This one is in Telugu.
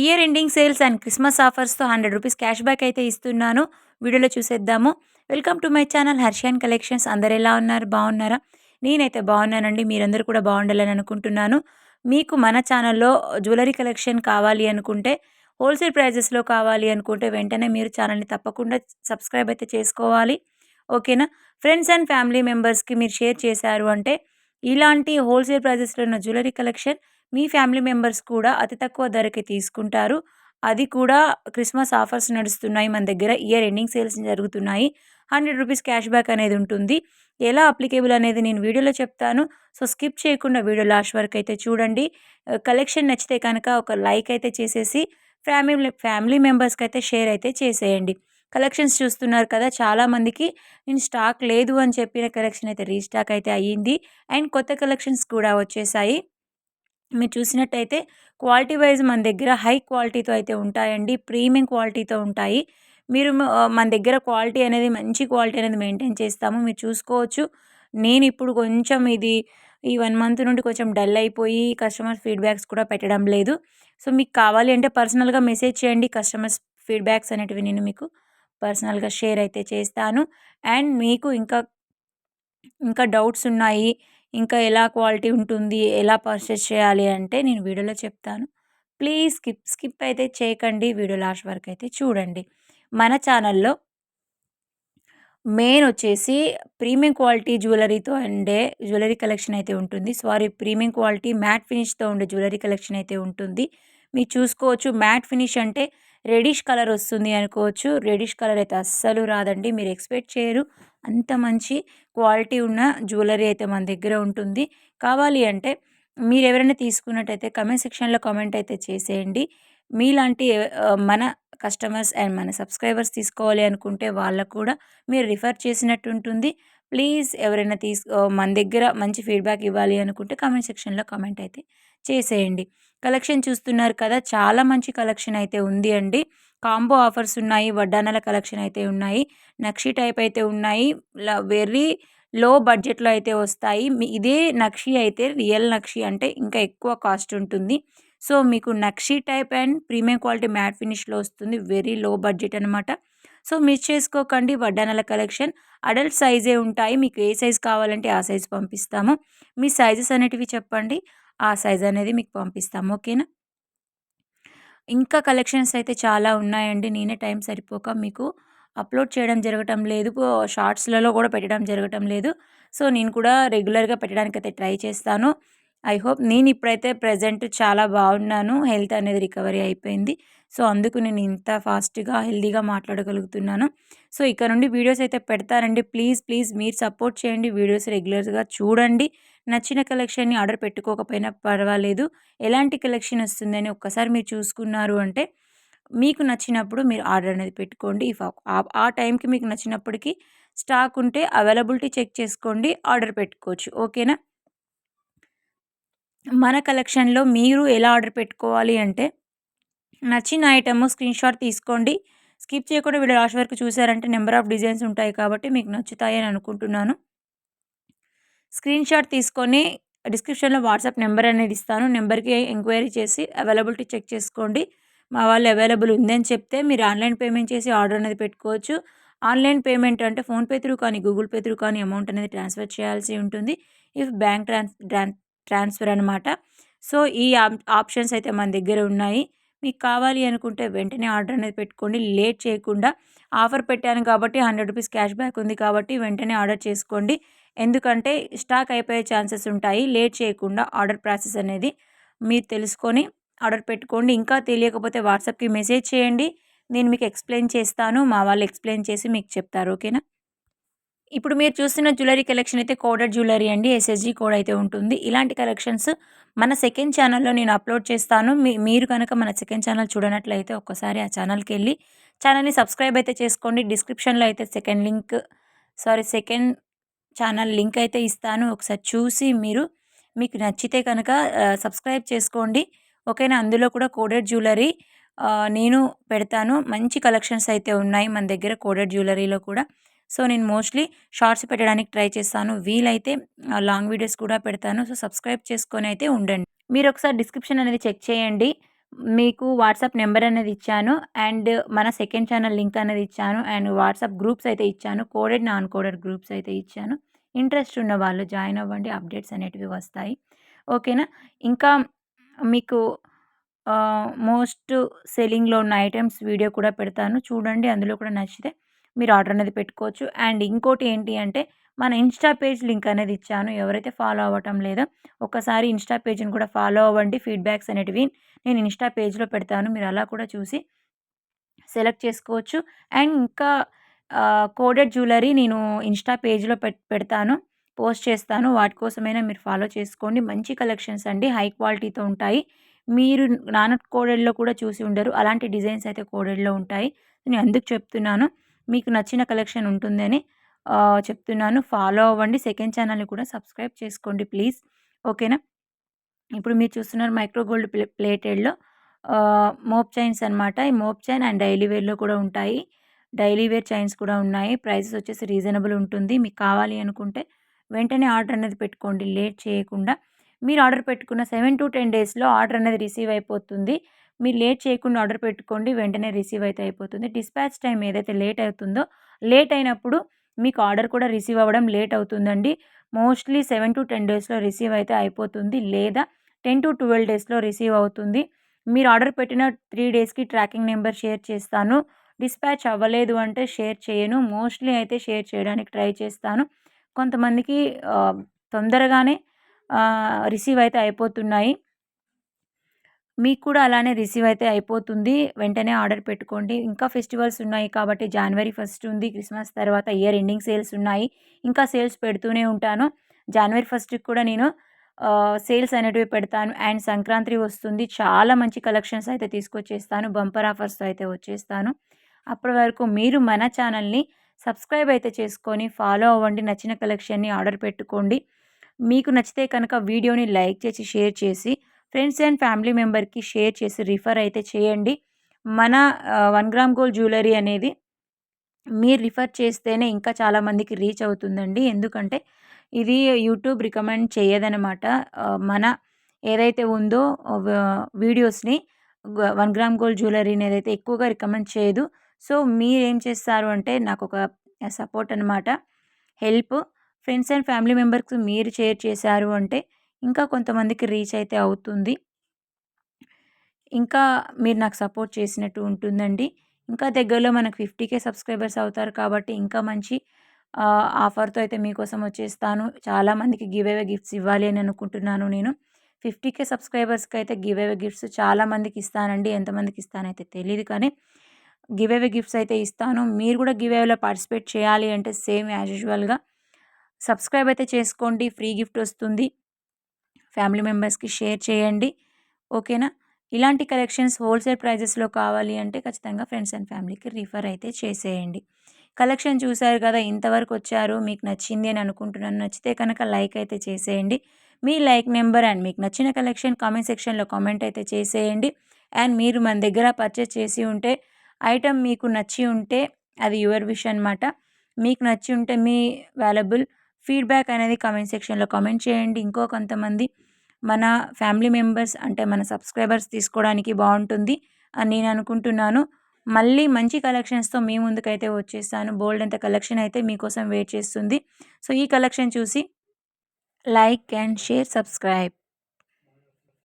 Year ending sales and Christmas ఆఫర్స్తో hundred rupees cash back అయితే ఇస్తున్నాను. వీడియోలో చూసేద్దాము. Welcome to my channel Harshiyan collections. అందరు ఎలా ఉన్నారు? బాగున్నారా? నేనైతే బాగున్నానండి. మీరందరూ కూడా బాగుండాలని అనుకుంటున్నాను. మీకు మన ఛానల్లో జ్యువెలరీ కలెక్షన్ కావాలి అనుకుంటే హోల్సేల్ ప్రైజెస్లో కావాలి అనుకుంటే వెంటనే మీరు ఛానల్ని తప్పకుండా సబ్స్క్రైబ్ అయితే చేసుకోవాలి. ఓకేనా? ఫ్రెండ్స్ అండ్ ఫ్యామిలీ మెంబర్స్కి మీరు షేర్ చేశారు అంటే ఇలాంటి హోల్సేల్ ప్రైజెస్లో ఉన్న జ్యువెలరీ కలెక్షన్ మీ ఫ్యామిలీ మెంబర్స్ కూడా అతి తక్కువ ధరకి తీసుకుంటారు. అది కూడా క్రిస్మస్ ఆఫర్స్ నడుస్తున్నాయి. మన దగ్గర ఇయర్ ఎండింగ్ సేల్స్ జరుగుతున్నాయి. హండ్రెడ్ రూపీస్ క్యాష్ బ్యాక్ అనేది ఉంటుంది. ఎలా అప్లికేబుల్ అనేది నేను వీడియోలో చెప్తాను. సో స్కిప్ చేయకుండా వీడియో లాస్ట్ వరకు అయితే చూడండి. కలెక్షన్ నచ్చితే కనుక ఒక లైక్ అయితే చేసేసి ఫ్యామిలీ ఫ్యామిలీ మెంబర్స్కి అయితే షేర్ అయితే చేసేయండి. కలెక్షన్స్ చూస్తున్నారు కదా చాలామందికి నేను స్టాక్ లేదు అని చెప్పిన కలెక్షన్ అయితే రీస్టాక్ అయితే అయ్యింది. అండ్ కొత్త కలెక్షన్స్ కూడా వచ్చేసాయి. మీరు చూసినట్టయితే క్వాలిటీ వైజ్ మన దగ్గర హై క్వాలిటీతో అయితే ఉంటాయండి ప్రీమియం క్వాలిటీతో ఉంటాయి. మీరు మన దగ్గర క్వాలిటీ అనేది మంచి క్వాలిటీ అనేది మెయింటైన్ చేస్తాము. మీరు చూసుకోవచ్చు. నేను ఇప్పుడు కొంచెం ఇది ఈ వన్ మంత్ నుండి కొంచెం డల్ అయిపోయి కస్టమర్ ఫీడ్బ్యాక్స్ కూడా పెట్టడం లేదు. సో మీకు కావాలి అంటే పర్సనల్గా మెసేజ్ చేయండి. కస్టమర్స్ ఫీడ్బ్యాక్స్ అనేటివి నేను మీకు పర్సనల్గా షేర్ అయితే చేస్తాను. అండ్ మీకు ఇంకా ఇంకా డౌట్స్ ఉన్నాయి ఇంకా ఎలా క్వాలిటీ ఉంటుంది ఎలా పర్చేస్ చేయాలి అంటే నేను వీడియోలో చెప్తాను. ప్లీజ్ స్కిప్ స్కిప్ అయితే చేయకండి. వీడియో లాస్ట్ వరకు అయితే చూడండి. మన ఛానల్లో మెయిన్ వచ్చేసి ప్రీమియం క్వాలిటీ జ్యువెలరీతో ఉండే జ్యువెలరీ కలెక్షన్ అయితే ఉంటుంది. సారీ ప్రీమియం క్వాలిటీ మ్యాట్ ఫినిష్తో ఉండే జ్యువెలరీ కలెక్షన్ అయితే ఉంటుంది. మీరు చూసుకోవచ్చు. మ్యాట్ ఫినిష్ అంటే రెడిష్ కలర్ వస్తుంది అనుకోవచ్చు. రెడిష్ కలర్ అయితే అస్సలు రాదండి. మీరు ఎక్స్పెక్ట్ చేయరు. అంత మంచి క్వాలిటీ ఉన్న జ్యువెలరీ అయితే మన దగ్గర ఉంటుంది. కావాలి అంటే మీరు ఎవరైనా తీసుకున్నట్టయితే కమెంట్ సెక్షన్లో కామెంట్ అయితే చేసేయండి. మీలాంటి మన కస్టమర్స్ అండ్ మన సబ్స్క్రైబర్స్ తీసుకోవాలి అనుకుంటే వాళ్ళకు కూడా మీరు రిఫర్ చేసినట్టు ఉంటుంది. ప్లీజ్ ఎవరైనా తీసు మన దగ్గర మంచి ఫీడ్బ్యాక్ ఇవ్వాలి అనుకుంటే కామెంట్ సెక్షన్లో కామెంట్ అయితే చేసేయండి. కలెక్షన్ చూస్తున్నారు కదా చాలా మంచి కలెక్షన్ అయితే ఉంది అండి. కాంబో ఆఫర్స్ ఉన్నాయి వడ్డానల కలెక్షన్ అయితే ఉన్నాయి నక్షి టైప్ అయితే ఉన్నాయి వెరీ లో బడ్జెట్లో అయితే వస్తాయి. ఇదే నక్షి అయితే రియల్ నక్షి అంటే ఇంకా ఎక్కువ కాస్ట్ ఉంటుంది. సో మీకు నక్షి type and premium quality matte ఫినిష్లో వస్తుంది వెరీ లో బడ్జెట్ అనమాట సో మిస్ చేసుకోకండి వడ్డానల కలెక్షన్. అడల్ట్ సైజే ఉంటాయి మీకు ఏ సైజ్ కావాలంటే ఆ సైజ్ పంపిస్తాము. మీ సైజెస్ అనేటివి చెప్పండి. ఆ సైజ్ అనేది మీకు పంపిస్తాము ఓకేనా? ఇంకా కలెక్షన్స్ అయితే చాలా ఉన్నాయండి. నేనే టైం సరిపోక మీకు అప్లోడ్ చేయడం జరగటం లేదు. షార్ట్స్లలో కూడా పెట్టడం జరగటం లేదు. సో నేను కూడా రెగ్యులర్గా పెట్టడానికి అయితే ట్రై చేస్తాను. ఐ హోప్ నేను ఇప్పుడైతే ప్రజెంట్ చాలా బాగున్నాను. హెల్త్ అనేది రికవరీ అయిపోయింది. సో అందుకు నేను ఇంత ఫాస్ట్గా హెల్తీగా మాట్లాడగలుగుతున్నాను. సో ఇక్కడ నుండి వీడియోస్ అయితే పెడతారండి ప్లీజ్ ప్లీజ్ మీరు సపోర్ట్ చేయండి. వీడియోస్ రెగ్యులర్గా చూడండి. నచ్చిన కలెక్షన్ని ఆర్డర్ పెట్టుకోకపోయినా పర్వాలేదు. ఎలాంటి కలెక్షన్ వస్తుందని ఒక్కసారి మీరు చూసుకున్నారు అంటే మీకు నచ్చినప్పుడు మీరు ఆర్డర్ అనేది పెట్టుకోండి. ఇఫ్ ఆ టైంకి మీకు నచ్చినప్పటికీ స్టాక్ ఉంటే అవైలబిలిటీ చెక్ చేసుకోండి. ఆర్డర్ పెట్టుకోవచ్చు. ఓకేనా? మన కలెక్షన్లో మీరు ఎలా ఆర్డర్ పెట్టుకోవాలి అంటే నచ్చిన ఐటమ్ స్క్రీన్షాట్ తీసుకోండి. స్కిప్ చేయకుండా వీడియో లాస్ట్ వరకు చూసారంటే నెంబర్ ఆఫ్ డిజైన్స్ ఉంటాయి కాబట్టి మీకు నచ్చుతాయని అనుకుంటున్నాను. స్క్రీన్ షాట్ తీసుకొని డిస్క్రిప్షన్లో వాట్సాప్ నెంబర్ అనేది ఇస్తాను. నెంబర్కి ఎంక్వైరీ చేసి అవైలబిలిటీ చెక్ చేసుకోండి. మా వాళ్ళు అవైలబుల్ ఉందని చెప్తే మీరు ఆన్లైన్ పేమెంట్ చేసి ఆర్డర్ అనేది పెట్టుకోవచ్చు. ఆన్లైన్ పేమెంట్ అంటే ఫోన్పే త్రూ కానీ గూగుల్ పే త్రూ కానీ అమౌంట్ అనేది ట్రాన్స్ఫర్ చేయాల్సి ఉంటుంది. ఇఫ్ బ్యాంక్ ట్రాన్స్ ట్రాన్స్ఫర్ అనమాట సో ఈ ఆప్షన్స్ అయితే మన దగ్గర ఉన్నాయి. మీకు కావాలి అనుకుంటే వెంటనే ఆర్డర్ అనేది పెట్టుకోండి. లేట్ చేయకుండా ఆఫర్ పెట్టాను కాబట్టి హండ్రెడ్ రూపీస్ క్యాష్ బ్యాక్ ఉంది కాబట్టి వెంటనే ఆర్డర్ చేసుకోండి. ఎందుకంటే స్టాక్ అయిపోయే ఛాన్సెస్ ఉంటాయి. లేట్ చేయకుండా ఆర్డర్ ప్రాసెస్ అనేది మీరు తెలుసుకొని ఆర్డర్ పెట్టుకోండి. ఇంకా తెలియకపోతే వాట్సాప్కి మెసేజ్ చేయండి. నేను మీకు ఎక్స్ప్లెయిన్ చేస్తాను. మా వాళ్ళు ఎక్స్ప్లెయిన్ చేసి మీకు చెప్తారు. ఓకేనా? ఇప్పుడు మీరు చూస్తున్న జ్యువెలరీ కలెక్షన్ అయితే కోడెడ్ జ్యువెలరీ అండి. ఎస్ఎస్జి కోడ్ అయితే ఉంటుంది. ఇలాంటి కలెక్షన్స్ మన సెకండ్ ఛానల్లో నేను అప్లోడ్ చేస్తాను. మీ మీరు కనుక మన సెకండ్ ఛానల్ చూడనట్లయితే ఒక్కసారి ఆ ఛానల్కి వెళ్ళి ఛానల్ని సబ్స్క్రైబ్ అయితే చేసుకోండి. డిస్క్రిప్షన్లో అయితే second link sorry second channel link అయితే ఇస్తాను. ఒకసారి చూసి మీరు మీకు నచ్చితే కనుక సబ్స్క్రైబ్ చేసుకోండి. ఓకేనా? అందులో కూడా కోడెడ్ జ్యువెలరీ నేను పెడతాను. మంచి కలెక్షన్స్ అయితే ఉన్నాయి మన దగ్గర కోడెడ్ జ్యువెలరీలో కూడా. సో నేను మోస్ట్లీ షార్ట్స్ పెట్టడానికి ట్రై చేస్తాను. వీలైతే లాంగ్ వీడియోస్ కూడా పెడతాను. సో సబ్స్క్రైబ్ చేసుకొని అయితే ఉండండి. మీరు ఒకసారి డిస్క్రిప్షన్ అనేది చెక్ చేయండి. మీకు వాట్సాప్ నెంబర్ అనేది ఇచ్చాను. అండ్ మన సెకండ్ ఛానల్ లింక్ అనేది ఇచ్చాను. అండ్ వాట్సాప్ గ్రూప్స్ అయితే ఇచ్చాను. కోడెడ్ నాన్ కోడెడ్ గ్రూప్స్ అయితే ఇచ్చాను. ఇంట్రెస్ట్ ఉన్న వాళ్ళు జాయిన్ అవ్వండి. అప్డేట్స్ అనేటివి వస్తాయి. ఓకేనా? ఇంకా మీకు మోస్ట్ సెల్లింగ్లో ఉన్న ఐటమ్స్ వీడియో కూడా పెడతాను. చూడండి. అందులో కూడా నచ్చితే మీరు ఆర్డర్ అనేది పెట్టుకోవచ్చు. అండ్ ఇంకోటి ఏంటి అంటే మన ఇన్స్టా పేజ్ లింక్ అనేది ఇచ్చాను. ఎవరైతే ఫాలో అవ్వటం లేదో ఒకసారి ఇన్స్టా పేజ్ని కూడా ఫాలో అవ్వండి. ఫీడ్బ్యాక్స్ అనేటివి నేను ఇన్స్టా పేజ్లో పెడతాను. మీరు అలా కూడా చూసి సెలెక్ట్ చేసుకోవచ్చు. అండ్ ఇంకా కోడెడ్ జ్యువెలరీ నేను ఇన్స్టా పేజ్లో పెడతాను. పోస్ట్ చేస్తాను. వాటి కోసమైనా మీరు ఫాలో చేసుకోండి. మంచి కలెక్షన్స్ అండి. హై క్వాలిటీతో ఉంటాయి. మీరు నాన్న కోడెడ్లో కూడా చూసి ఉండరు. అలాంటి డిజైన్స్ అయితే కోడెడ్లో ఉంటాయి. నేను ఎందుకు చెప్తున్నాను. మీకు నచ్చిన కలెక్షన్ ఉంటుందని చెప్తున్నాను. ఫాలో అవ్వండి. సెకండ్ ఛానల్ని కూడా సబ్స్క్రైబ్ చేసుకోండి ప్లీజ్. ఓకేనా? ఇప్పుడు మీరు చూస్తున్నారు మైక్రో గోల్డ్ ప్లే ప్లేటెడ్లో మోప్ చైన్స్ అనమాట ఈ మోప్ చైన్ అండ్ డైలీ వేర్లో కూడా ఉంటాయి. డైలీ వేర్ చైన్స్ కూడా ఉన్నాయి. ప్రైసెస్ వచ్చేసి రీజనబుల్ ఉంటుంది. మీకు కావాలి అనుకుంటే వెంటనే ఆర్డర్ అనేది పెట్టుకోండి. లేట్ చేయకుండా. మీరు ఆర్డర్ పెట్టుకున్న సెవెన్ టు టెన్ డేస్లో ఆర్డర్ అనేది రిసీవ్ అయిపోతుంది. మీరు లేట్ చేయకుండా ఆర్డర్ పెట్టుకోండి వెంటనే రిసీవ్ అయితే అయిపోతుంది. డిస్పాచ్ టైం ఏదైతే లేట్ అవుతుందో లేట్ అయినప్పుడు మీకు ఆర్డర్ కూడా రిసీవ్ అవ్వడం లేట్ అవుతుందండి. మోస్ట్లీ సెవెన్ టు టెన్ డేస్లో రిసీవ్ అయితే అయిపోతుంది లేదా టెన్ టు ట్వెల్వ్ డేస్లో రిసీవ్ అవుతుంది. మీరు ఆర్డర్ పెట్టిన త్రీ డేస్కి ట్రాకింగ్ నెంబర్ షేర్ చేస్తాను. డిస్పాచ్ అవ్వలేదు అంటే షేర్ చేయను. మోస్ట్లీ అయితే షేర్ చేయడానికి ట్రై చేస్తాను. కొంతమందికి తొందరగానే రిసీవ్ అయితే అయిపోతున్నాయి. మీకు కూడా అలానే రిసీవ్ అయితే అయిపోతుంది. వెంటనే ఆర్డర్ పెట్టుకోండి. ఇంకా ఫెస్టివల్స్ ఉన్నాయి కాబట్టి జనవరి ఫస్ట్ ఉంది. క్రిస్మస్ తర్వాత ఇయర్ ఎండింగ్ సేల్స్ ఉన్నాయి. ఇంకా సేల్స్ పెడుతూనే ఉంటాను. జనవరి ఫస్ట్కి కూడా నేను సేల్స్ అనేటివి పెడతాను. అండ్ సంక్రాంతి వస్తుంది. చాలా మంచి కలెక్షన్స్ అయితే తీసుకొచ్చేస్తాను. బంపర్ ఆఫర్స్తో అయితే వచ్చేస్తాను. అప్పటి వరకు మీరు మన ఛానల్ని సబ్స్క్రైబ్ అయితే చేసుకొని ఫాలో అవ్వండి. నచ్చిన కలెక్షన్ని ఆర్డర్ పెట్టుకోండి. మీకు నచ్చితే కనుక వీడియోని లైక్ చేసి షేర్ చేసి ఫ్రెండ్స్ అండ్ ఫ్యామిలీ మెంబర్కి షేర్ చేసి రిఫర్ అయితే చేయండి. మన వన్ గ్రామ్ గోల్డ్ జ్యువెలరీ అనేది మీరు రిఫర్ చేస్తేనే ఇంకా చాలామందికి రీచ్ అవుతుందండి. ఎందుకంటే ఇది యూట్యూబ్ రికమెండ్ చేయదనమాట మన ఏదైతే ఉందో వీడియోస్ని వన్ గ్రామ్ గోల్డ్ జ్యువెలరీని ఏదైతే ఎక్కువగా రికమెండ్ చేయదు. సో మీరేం చేస్తారు అంటే నాకు ఒక సపోర్ట్ అనమాట help friends and family members మీరు షేర్ చేశారు అంటే ఇంకా కొంతమందికి రీచ్ అయితే అవుతుంది. ఇంకా మీరు నాకు సపోర్ట్ చేసినట్టు ఉంటుందండి. ఇంకా దగ్గరలో మనకు ఫిఫ్టీకే సబ్స్క్రైబర్స్ అవుతారు కాబట్టి ఇంకా మంచి ఆఫర్తో అయితే మీకోసం వచ్చేస్తాను. చాలామందికి గివ్ అవే గిఫ్ట్స్ ఇవ్వాలి అని అనుకుంటున్నాను నేను. ఫిఫ్టీకే సబ్స్క్రైబర్స్కి అయితే గివ్ అవే గిఫ్ట్స్ చాలామందికి ఇస్తానండి. ఎంతమందికి ఇస్తానైతే తెలియదు కానీ గివ్ అవే గిఫ్ట్స్ అయితే ఇస్తాను. మీరు కూడా గివ్ అవేలో పార్టిసిపేట్ చేయాలి అంటే సేమ్ యాజ్ యూజువల్గా. సబ్స్క్రైబ్ అయితే చేసుకోండి. ఫ్రీ గిఫ్ట్ వస్తుంది. ఫ్యామిలీ మెంబర్స్కి షేర్ చేయండి. ఓకేనా? ఇలాంటి కలెక్షన్స్ హోల్సేల్ ప్రైజెస్లో కావాలి అంటే ఖచ్చితంగా ఫ్రెండ్స్ అండ్ ఫ్యామిలీకి రిఫర్ అయితే చేసేయండి. కలెక్షన్ చూసారు కదా ఇంతవరకు వచ్చారు మీకు నచ్చింది అని అనుకుంటున్నాను. నచ్చితే కనుక లైక్ అయితే చేసేయండి. మీ లైక్ నెంబర్ అండ్ మీకు నచ్చిన కలెక్షన్ కామెంట్ సెక్షన్లో కామెంట్ అయితే చేసేయండి. అండ్ మీరు మన దగ్గర పర్చేస్ చేసి ఉంటే ఐటమ్ మీకు నచ్చి ఉంటే అది యువర్ విష్ అనమాట మీకు నచ్చి ఉంటే మీ వాల్యుబుల్ ఫీడ్బ్యాక్ అనేది కామెంట్ సెక్షన్లో కామెంట్ చేయండి. ఇంకో కొంతమంది మన ఫ్యామిలీ మెంబర్స్ అంటే మన సబ్స్క్రైబర్స్ తీసుకోవడానికి బాగుంటుంది అని నేను అనుకుంటున్నాను. మళ్ళీ మంచి కలెక్షన్స్తో మీ ముందుకైతే వచ్చేస్తాను. బోల్డ్ అంత కలెక్షన్ అయితే మీకోసం వెయిట్ చేస్తుంది. సో ఈ కలెక్షన్ చూసి లైక్ అండ్ షేర్ సబ్స్క్రైబ్.